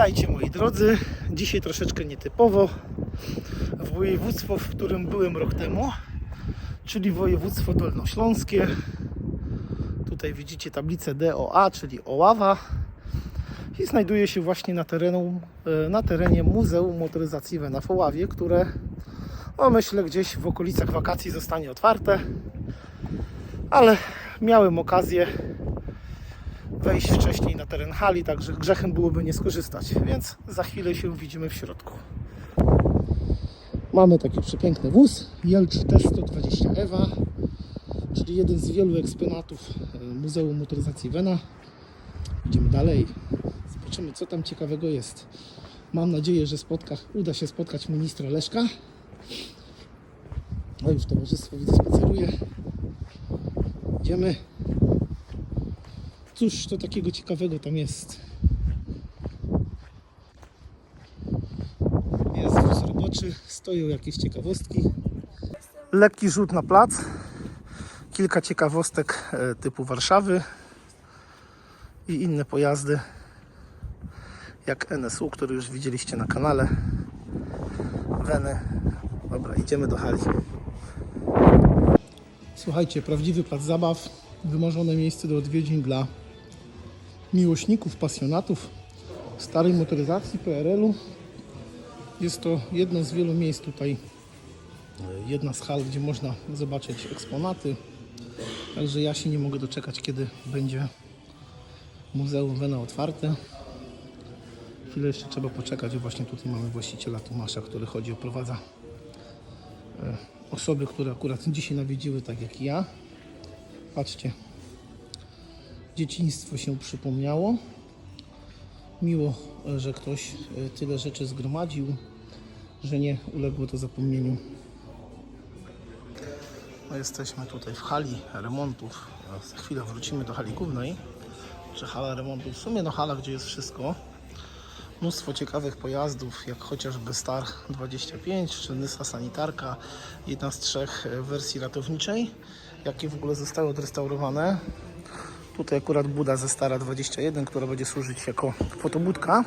Witajcie moi drodzy. Dzisiaj troszeczkę nietypowo. W województwo, w którym byłem rok temu, czyli województwo dolnośląskie. Tutaj widzicie tablicę DOA, czyli Oława. I znajduje się właśnie na, terenu, e, na terenie Muzeum Motoryzacji Wena w Oławie, które no myślę gdzieś w okolicach wakacji zostanie otwarte. Ale miałem okazję wejść wcześniej na teren hali, także grzechem byłoby nie skorzystać, więc za chwilę się widzimy w środku. Mamy taki przepiękny wóz, Jelcz T120 Ewa, czyli jeden z wielu eksponatów e, Muzeum Motoryzacji Wena. Idziemy dalej, zobaczymy co tam ciekawego jest. Mam nadzieję, że spotka, uda się spotkać ministra Leszka. No już towarzystwo widzę spaceruje. Idziemy. Cóż to takiego ciekawego tam jest? Jest wóz roboczy, stoją jakieś ciekawostki. Lekki rzut na plac. Kilka ciekawostek e, typu Warszawy i inne pojazdy jak NSU, który już widzieliście na kanale. Weny. Dobra, idziemy do hali. Słuchajcie, prawdziwy plac zabaw, wymarzone miejsce do odwiedzin dla miłośników, pasjonatów starej motoryzacji PRL-u. Jest to jedno z wielu miejsc tutaj, e, jedna z hal, gdzie można zobaczyć eksponaty. Także ja się nie mogę doczekać, kiedy będzie Muzeum Wena otwarte. Chwilę jeszcze trzeba poczekać, właśnie tutaj mamy właściciela Tomasza, który chodzi, oprowadza e, osoby, które akurat dzisiaj nawiedziły, tak jak ja. Patrzcie, dzieciństwo się przypomniało. Miło, że ktoś e, tyle rzeczy zgromadził, że nie uległo to zapomnieniu. No jesteśmy tutaj w hali remontów. Za chwilę wrócimy do hali głównej. Czy hala remontów? W sumie no hala, gdzie jest wszystko. Mnóstwo ciekawych pojazdów, jak chociażby Star 25 czy Nysa Sanitarka, jedna z trzech e, wersji ratowniczej, jakie w ogóle zostały odrestaurowane. Tutaj akurat buda ze Stara 21, która będzie służyć jako fotobudka.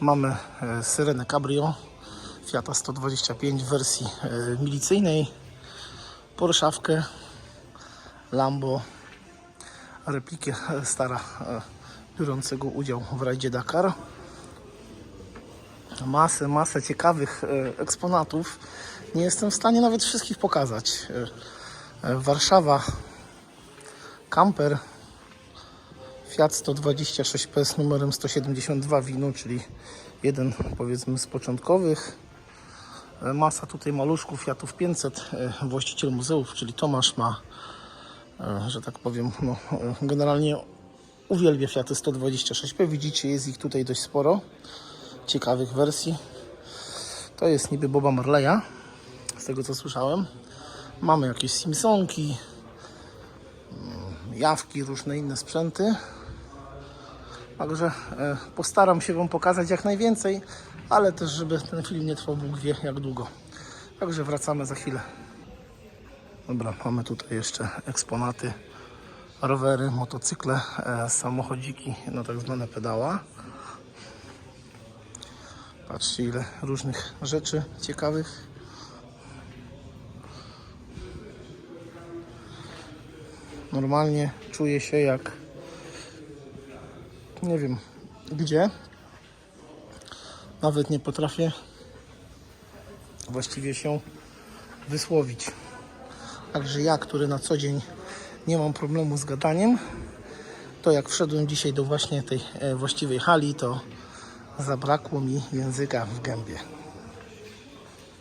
Mamy e, Syrenę Cabrio Fiata 125 w wersji e, milicyjnej, Porszawkę, Lambo, replikę e, Stara biorącego udział w rajdzie Dakar. Masę, masę ciekawych eksponatów. Nie jestem w stanie nawet wszystkich pokazać. Warszawa Camper Fiat 126P z numerem 172 winu, czyli jeden powiedzmy z początkowych. E, Masa tutaj maluszków Fiatów 500. E, Właściciel muzeów, czyli Tomasz ma, e, że tak powiem, no, generalnie uwielbia Fiaty 126P. Widzicie, jest ich tutaj dość sporo. Ciekawych wersji. To jest niby Boba Marleya, z tego co słyszałem. Mamy jakieś Simpsonki, jawki, różne inne sprzęty. Także e, postaram się Wam pokazać jak najwięcej, ale też, żeby ten film nie trwał Bóg wie jak długo. Także wracamy za chwilę. Dobra, mamy tutaj jeszcze eksponaty, rowery, motocykle, e, samochodziki na tak zwane pedała. Patrzcie ile różnych rzeczy ciekawych. Normalnie czuję się jak nie wiem gdzie. Nawet nie potrafię właściwie się wysłowić. Także ja, który na co dzień nie mam problemu z gadaniem, to jak wszedłem dzisiaj do właśnie tej e, właściwej hali, to zabrakło mi języka w gębie.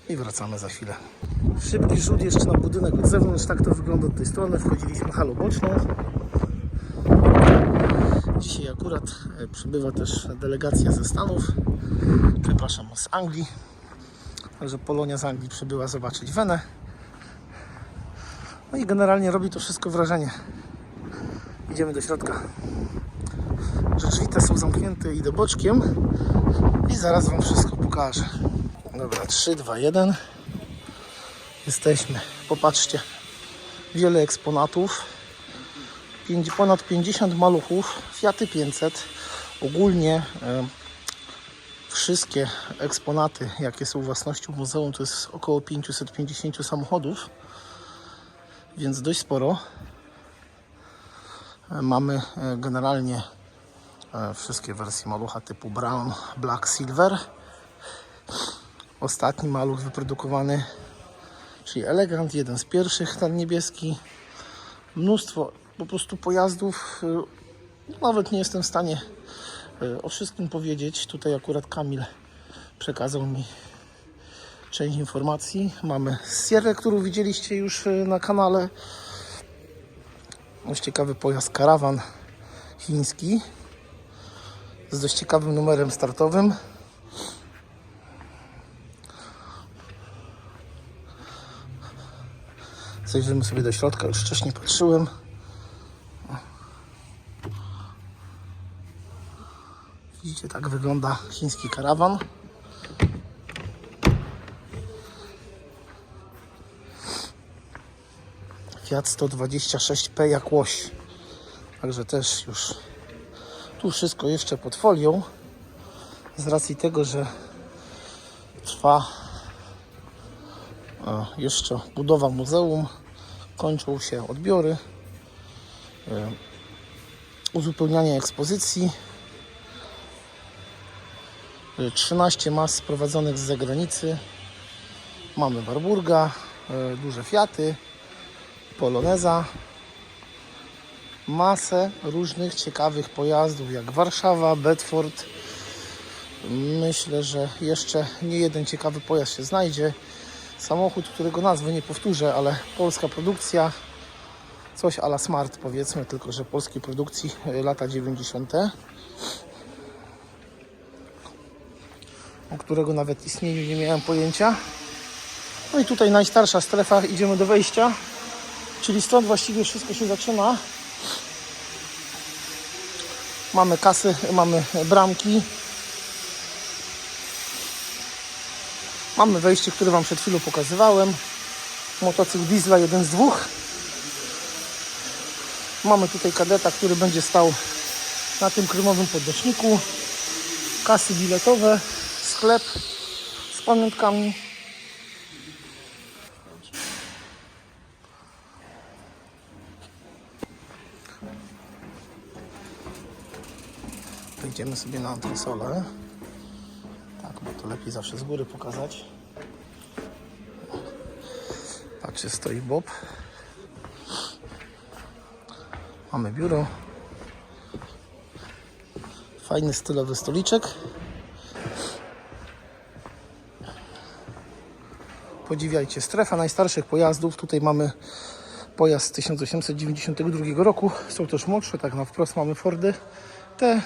I wracamy za chwilę. Szybki rzut jeszcze na budynek od zewnątrz. Tak to wygląda od tej strony. Wchodziliśmy halą boczną. Dzisiaj akurat e, przybywa też delegacja ze Stanów. Przepraszam, z Anglii. Także Polonia z Anglii przybyła zobaczyć Wenę. No i generalnie robi to wszystko wrażenie. Idziemy do środka. Drzwi te są zamknięte, idę boczkiem i zaraz Wam wszystko pokażę. Dobra, 3, 2, 1. Jesteśmy. Popatrzcie. Wiele eksponatów. Pięć- Ponad 50 maluchów. Fiaty 500. Ogólnie e, wszystkie eksponaty, jakie są własnością muzeum, to jest około 550 samochodów, więc dość sporo. E, Mamy e, generalnie e, wszystkie wersje malucha typu Brown, Black, Silver. Ostatni maluch wyprodukowany, czyli Elegant, jeden z pierwszych, ten niebieski. Mnóstwo po prostu pojazdów. y, Nawet nie jestem w stanie y, o wszystkim powiedzieć. Tutaj akurat Kamil przekazał mi część informacji. Mamy Sierra, którą widzieliście już y, na kanale. Dość ciekawy pojazd karawan chiński z dość ciekawym numerem startowym. Zajrzymy sobie do środka, już wcześniej patrzyłem. Widzicie, tak wygląda chiński karawan. Fiat 126P jak łoś. Także też już tu wszystko jeszcze pod folią. Z racji tego, że trwa jeszcze budowa muzeum, kończą się odbiory, e, uzupełnianie ekspozycji. E, 13 mas sprowadzonych z zagranicy. Mamy Warburga, e, duże Fiaty, Poloneza, masę różnych ciekawych pojazdów jak Warszawa, Bedford. Myślę, że jeszcze nie jeden ciekawy pojazd się znajdzie. Samochód, którego nazwy nie powtórzę, ale polska produkcja, coś ala Smart powiedzmy, tylko że polskiej produkcji y, lata 90. O którego nawet istnieniu nie miałem pojęcia. No i tutaj najstarsza strefa, idziemy do wejścia. Czyli stąd właściwie wszystko się zaczyna. Mamy kasy, mamy bramki. Mamy wejście, które Wam przed chwilą pokazywałem. Motocykl Diesla, jeden z dwóch. Mamy tutaj kadeta, który będzie stał na tym krymowym podnośniku. Kasy biletowe, sklep z pamiątkami. Wejdziemy sobie na antresolę. Lepiej zawsze z góry pokazać. Patrzcie, stoi Bob. Mamy biuro. Fajny stylowy stoliczek. Podziwiajcie, strefa najstarszych pojazdów. Tutaj mamy pojazd z 1892 roku. Są też młodsze, tak na wprost mamy Fordy. Te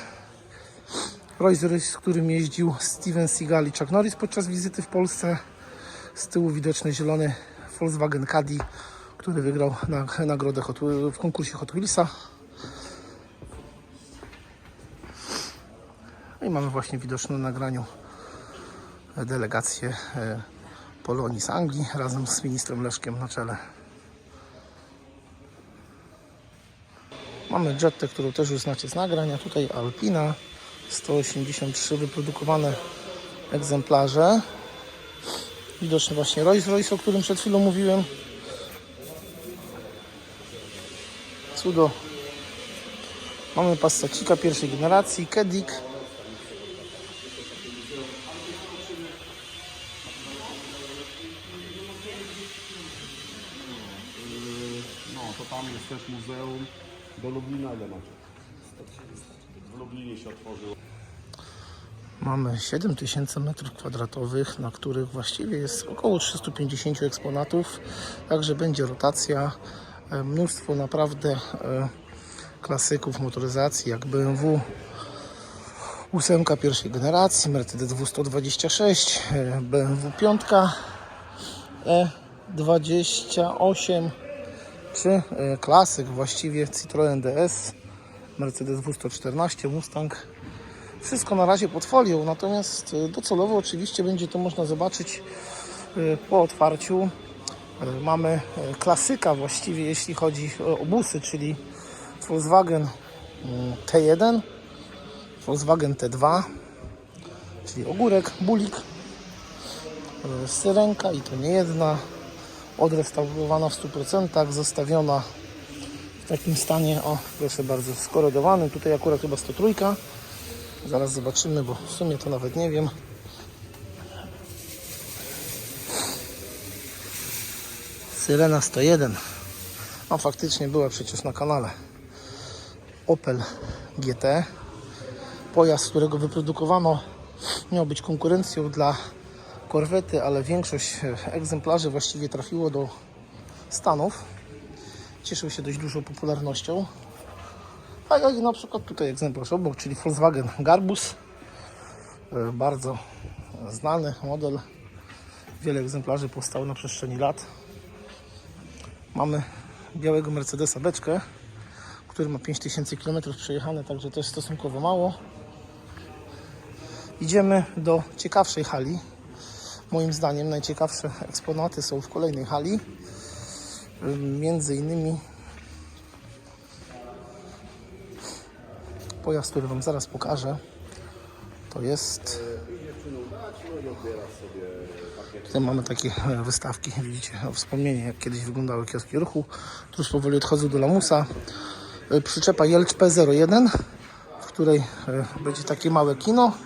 Royce, z którym jeździł Steven Seagal i Chuck Norris podczas wizyty w Polsce. Z tyłu widoczny zielony Volkswagen Caddy, który wygrał na, nagrodę Hot, w konkursie Hot Wheelsa. No I mamy właśnie widoczną na nagraniu delegację e, Polonii z Anglii razem z ministrem Leszkiem na czele. Mamy Jettę, którą też już znacie z nagrania. Tutaj Alpina 183 wyprodukowane egzemplarze. Widoczny właśnie Rolls Royce, o którym przed chwilą mówiłem. Cudo. Mamy Passacika pierwszej generacji, Kedik. No, to tam jest też muzeum. Do Lublina ile macie? W Lublinie się otworzyło. Mamy 7000 m2, na których właściwie jest około 350 eksponatów, także będzie rotacja. E, Mnóstwo naprawdę e, klasyków motoryzacji jak BMW 8 pierwszej generacji, Mercedes 226, e, BMW 5 E28 czy e, klasyk właściwie Citroën DS, Mercedes W114, Mustang wszystko na razie pod folią, natomiast e, docelowo oczywiście będzie to można zobaczyć e, po otwarciu. E, Mamy klasyka właściwie, jeśli chodzi o busy, czyli Volkswagen mm, T1 Volkswagen T2, czyli ogórek, bulik, syrenka i to nie jedna, odrestaurowana w 100%, zostawiona takim stanie, o proszę bardzo, skorodowany, tutaj akurat chyba 103, zaraz zobaczymy, bo w sumie to nawet nie wiem. Syrena 101, no faktycznie była przecież na kanale. Opel GT, pojazd, którego wyprodukowano, miał być konkurencją dla korwety, ale większość egzemplarzy właściwie trafiło do Stanów. Cieszył się dość dużą popularnością. A jak na przykład tutaj egzemplarz obok, czyli Volkswagen Garbus. E, Bardzo znany model. Wiele egzemplarzy powstało na przestrzeni lat. Mamy białego Mercedesa beczkę, który ma 5000 km przejechane, także też stosunkowo mało. Idziemy do ciekawszej hali. Moim zdaniem najciekawsze eksponaty są w kolejnej hali. Między innymi pojazd, który Wam zaraz pokażę. To jest. Tutaj mamy takie e, wystawki, widzicie, wspomnienie, jak kiedyś wyglądały kioski ruchu. Tu już powoli odchodzę do lamusa. E, Przyczepa Jelcz P01, w której e, będzie takie małe kino.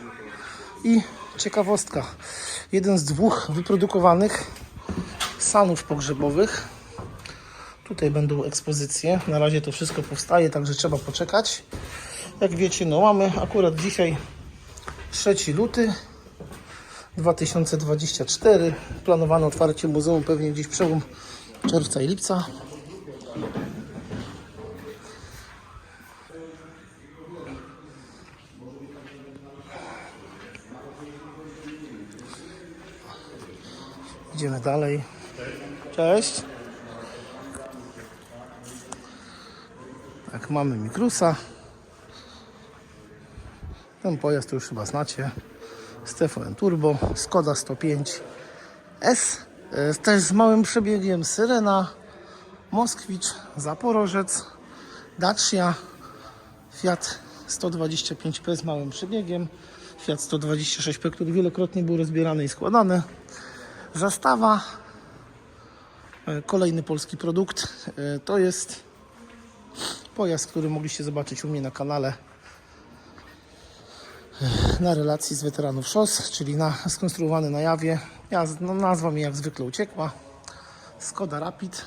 I ciekawostka, jeden z dwóch wyprodukowanych sanów pogrzebowych. Tutaj będą ekspozycje. Na razie to wszystko powstaje, także trzeba poczekać. Jak wiecie, no mamy akurat dzisiaj 3 luty 2024. Planowane otwarcie muzeum pewnie gdzieś przełom czerwca i lipca. Idziemy dalej. Cześć. Tak, mamy Mikrusa. Ten pojazd już chyba znacie. Stefan Turbo, Skoda 105 S. e, Też z małym przebiegiem Syrena, Moskwicz, Zaporożec, Dacia, Fiat 125P z małym przebiegiem, Fiat 126P, który wielokrotnie był rozbierany i składany. Zastawa, e, kolejny polski produkt. E, To jest pojazd, który mogliście zobaczyć u mnie na kanale e, na relacji z weteranów szos, czyli na, skonstruowany na jawie. Ja, no, nazwa mi jak zwykle uciekła. Skoda Rapid.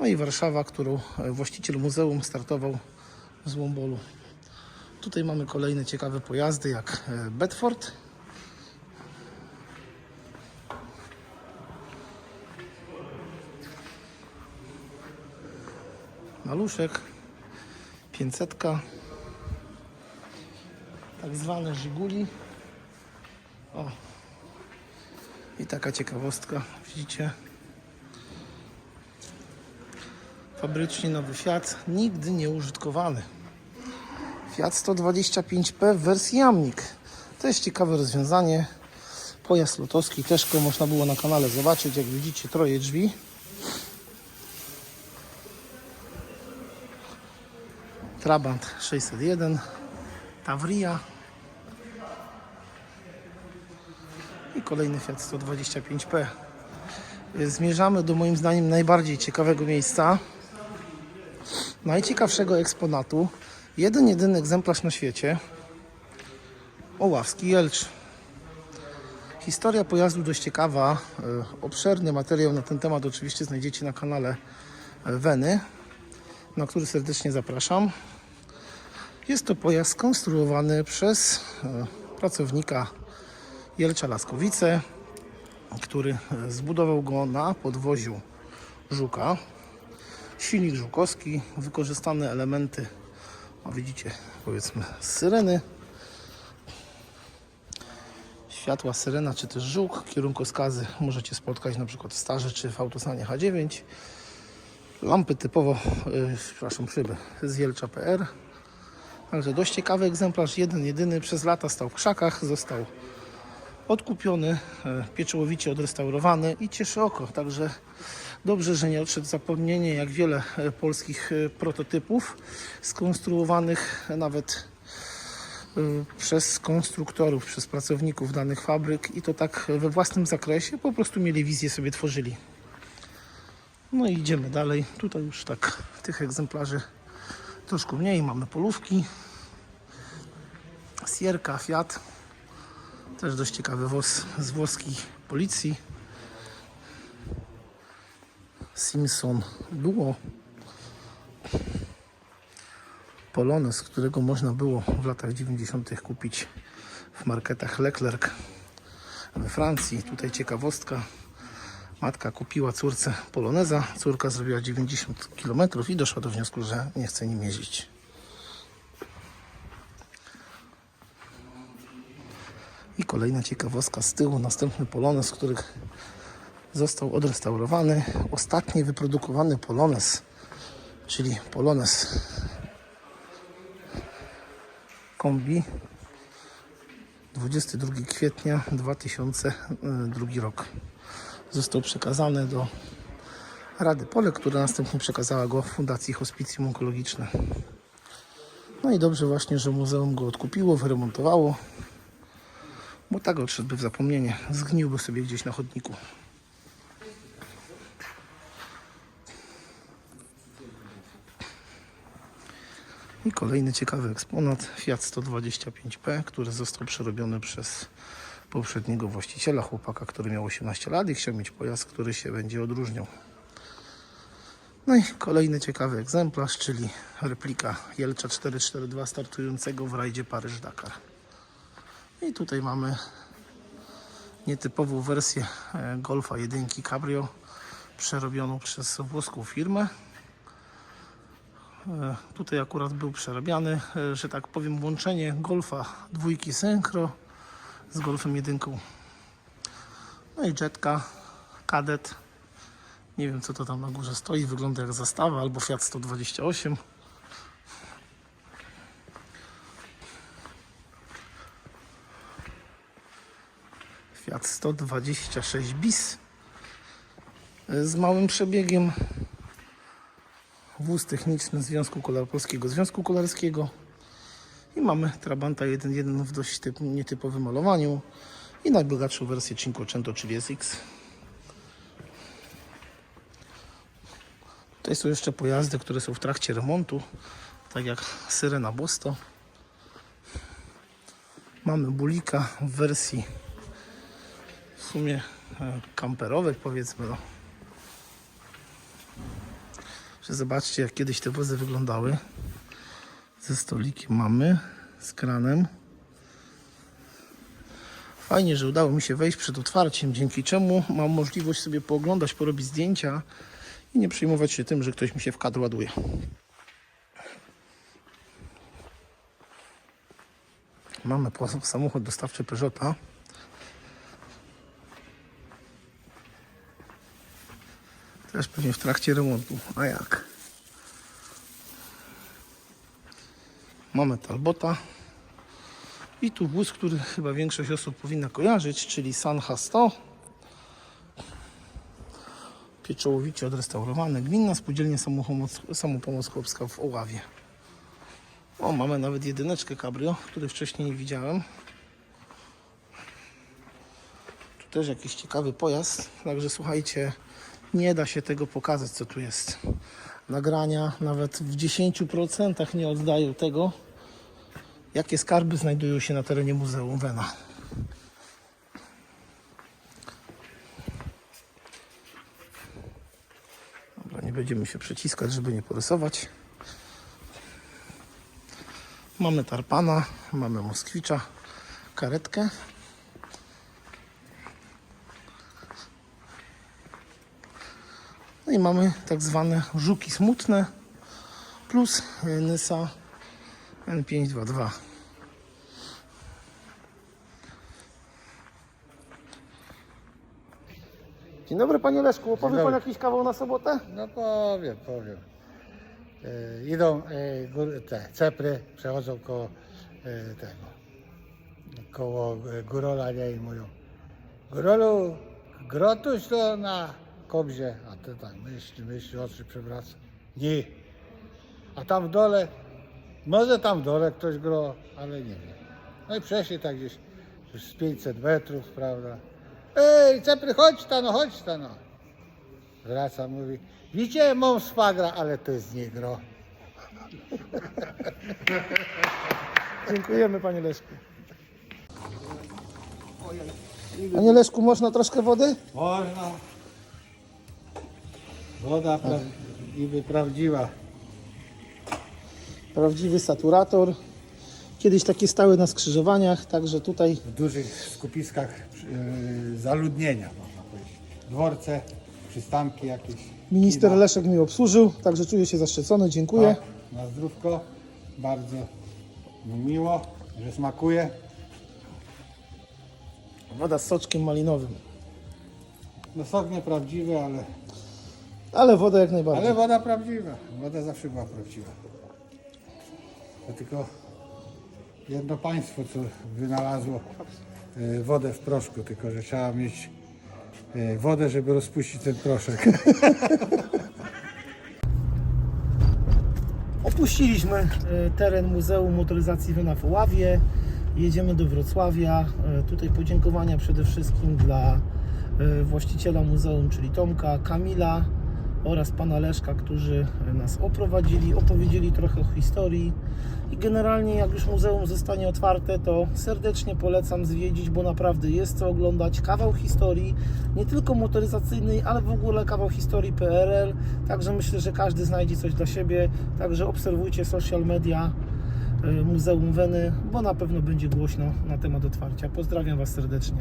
No i Warszawa, którą e, właściciel muzeum startował z Wombolu. Tutaj mamy kolejne ciekawe pojazdy jak e, Bedford. Maluszek, 500, tak zwane Żiguli. O. I taka ciekawostka, widzicie? Fabrycznie nowy Fiat, nigdy nie użytkowany. Fiat 125P w wersji Jamnik. To jest ciekawe rozwiązanie. Pojazd lotowski też go można było na kanale zobaczyć. Jak widzicie, troje drzwi. Trabant 601, Tavria i kolejny Fiat 125P. Zmierzamy do moim zdaniem najbardziej ciekawego miejsca, najciekawszego eksponatu. Jeden, jedyny egzemplarz na świecie. Oławski Jelcz. Historia pojazdu dość ciekawa. E, Obszerny materiał na ten temat oczywiście znajdziecie na kanale e, Weny na który serdecznie zapraszam. Jest to pojazd skonstruowany przez e, pracownika Jelcza Laskowice, który e, zbudował go na podwoziu Żuka. Silnik żukowski, wykorzystane elementy, o widzicie, powiedzmy syreny. Światła syrena czy też żuk, kierunkowskazy możecie spotkać przykład w Starze czy w Autosanie H9. Lampy typowo, yy, przepraszam, szyby z Jelcza PR. Także dość ciekawy egzemplarz, jeden, jedyny, przez lata stał w krzakach, został odkupiony, e, pieczołowicie odrestaurowany i cieszy oko. Także dobrze, że nie odszedł zapomnienie, jak wiele e, polskich e, prototypów skonstruowanych nawet y, przez konstruktorów, przez pracowników danych fabryk i to tak we własnym zakresie po prostu mieli wizję, sobie tworzyli. No i idziemy dalej. Tutaj już tak tych egzemplarzy troszkę mniej. Mamy polówki. Sierka, Fiat. Też dość ciekawy woz z włoskiej policji. Simpson Duo. Polones, którego można było w latach 90. kupić w marketach Leclerc we Francji. Tutaj ciekawostka. Matka kupiła córce Poloneza, córka zrobiła 90 km i doszła do wniosku, że nie chce nim jeździć. I kolejna ciekawostka z tyłu, następny Polonez, który został odrestaurowany. Ostatni wyprodukowany Polonez, czyli Polonez kombi 22 kwietnia 2002 rok został przekazany do Rady Pole, która następnie przekazała go Fundacji Hospicjum Onkologiczne. No i dobrze właśnie, że muzeum go odkupiło, wyremontowało, bo tak odszedłby w zapomnienie, zgniłby sobie gdzieś na chodniku. I kolejny ciekawy eksponat Fiat 125P, który został przerobiony przez poprzedniego właściciela, chłopaka, który miał 18 lat i chciał mieć pojazd, który się będzie odróżniał. No i kolejny ciekawy egzemplarz, czyli replika Jelcza 442 startującego w rajdzie Paryż-Dakar. I tutaj mamy nietypową wersję e, Golfa 1 Cabrio przerobioną przez włoską firmę. E, Tutaj akurat był przerabiany, e, że tak powiem, łączenie Golfa dwójki Synchro z Golfem jedynką. No i jetka, kadet. Nie wiem co to tam na górze stoi, wygląda jak zastawa albo Fiat 128. Fiat 126 bis z małym przebiegiem. Wóz techniczny Związku Kolar Polskiego Związku Kolarskiego. I mamy Trabanta 1.1 w dość typ, nietypowym malowaniu. I najbogatszą wersję Cinquecento, czyli SX. Tutaj są jeszcze pojazdy, które są w trakcie remontu. Tak jak Syrena Bosto. Mamy Bulika w wersji w sumie e, kamperowej powiedzmy. No. Zobaczcie jak kiedyś te wozy wyglądały. Ze stolikiem mamy, z kranem. Fajnie, że udało mi się wejść przed otwarciem, dzięki czemu mam możliwość sobie pooglądać, porobić zdjęcia i nie przejmować się tym, że ktoś mi się w kadr ładuje. Mamy samochód dostawczy Peugeota. Też pewnie w trakcie remontu. A jak? Mamy Talbota. I tu wóz, który chyba większość osób powinna kojarzyć, czyli Sanha 100. Pieczołowicie odrestaurowany. Gminna Spółdzielnia Samopomoc- Samopomoc Chłopska w Oławie. O, mamy nawet jedyneczkę cabrio, której wcześniej nie widziałem. Tu też jakiś ciekawy pojazd, także słuchajcie, nie da się tego pokazać, co tu jest. Nagrania nawet w 10% nie oddają tego, jakie skarby znajdują się na terenie Muzeum Wena. Dobra, nie będziemy się przyciskać, żeby nie porysować. Mamy tarpana, mamy Moskwicza, karetkę. No i mamy tak zwane żuki smutne plus Nysa N522. Dzień dobry panie Leszku, opowie pan dobry. jakiś kawał na sobotę? No powiem, powiem. E, idą e, gór, te cepry, przechodzą koło e, tego, koło e, Górola, nie, i mówią Górolu, grotuś to na kobzie, a ty tak myśli, myśli, oczy przewraca. Nie. A tam w dole, może tam w dole ktoś gro, ale nie wiem. No i przeszli tak gdzieś z 500 metrów, prawda. Ej, Cepry, chodź ta no, chodź ta no. Wraca, mówi, widzicie, mam szwagra, ale to jest niegro. Dziękujemy panie Leszku. Panie Leszku, można troszkę wody? Można. Woda pra- niby prawdziwa. Prawdziwy saturator. Kiedyś takie stały na skrzyżowaniach, także tutaj W dużych skupiskach yy, zaludnienia, można powiedzieć. Dworce, przystanki jakieś. minister. Leszek mi obsłużył, także czuję się zaszczycony, dziękuję. Tak, na zdrówko. Bardzo mi miło, że smakuje. Woda z soczkiem malinowym. No sok nieprawdziwy, ale, Ale woda jak najbardziej. ale woda prawdziwa. Woda zawsze była prawdziwa. To tylko jedno państwo, co wynalazło e, wodę w proszku, tylko że trzeba mieć e, wodę, żeby rozpuścić ten proszek. Opuściliśmy e, teren Muzeum Motoryzacji Wena w Oławie. Jedziemy do Wrocławia. Tutaj podziękowania przede wszystkim dla właściciela muzeum, czyli Tomka, Kamila oraz pana Leszka, którzy nas oprowadzili, opowiedzieli trochę o historii. I generalnie jak już muzeum zostanie otwarte, to serdecznie polecam zwiedzić, bo naprawdę jest co oglądać. Kawał historii, nie tylko motoryzacyjnej, ale w ogóle kawał historii PRL. Także myślę, że każdy znajdzie coś dla siebie. Także obserwujcie social media y, Muzeum Weny, bo na pewno będzie głośno na temat otwarcia. Pozdrawiam Was serdecznie.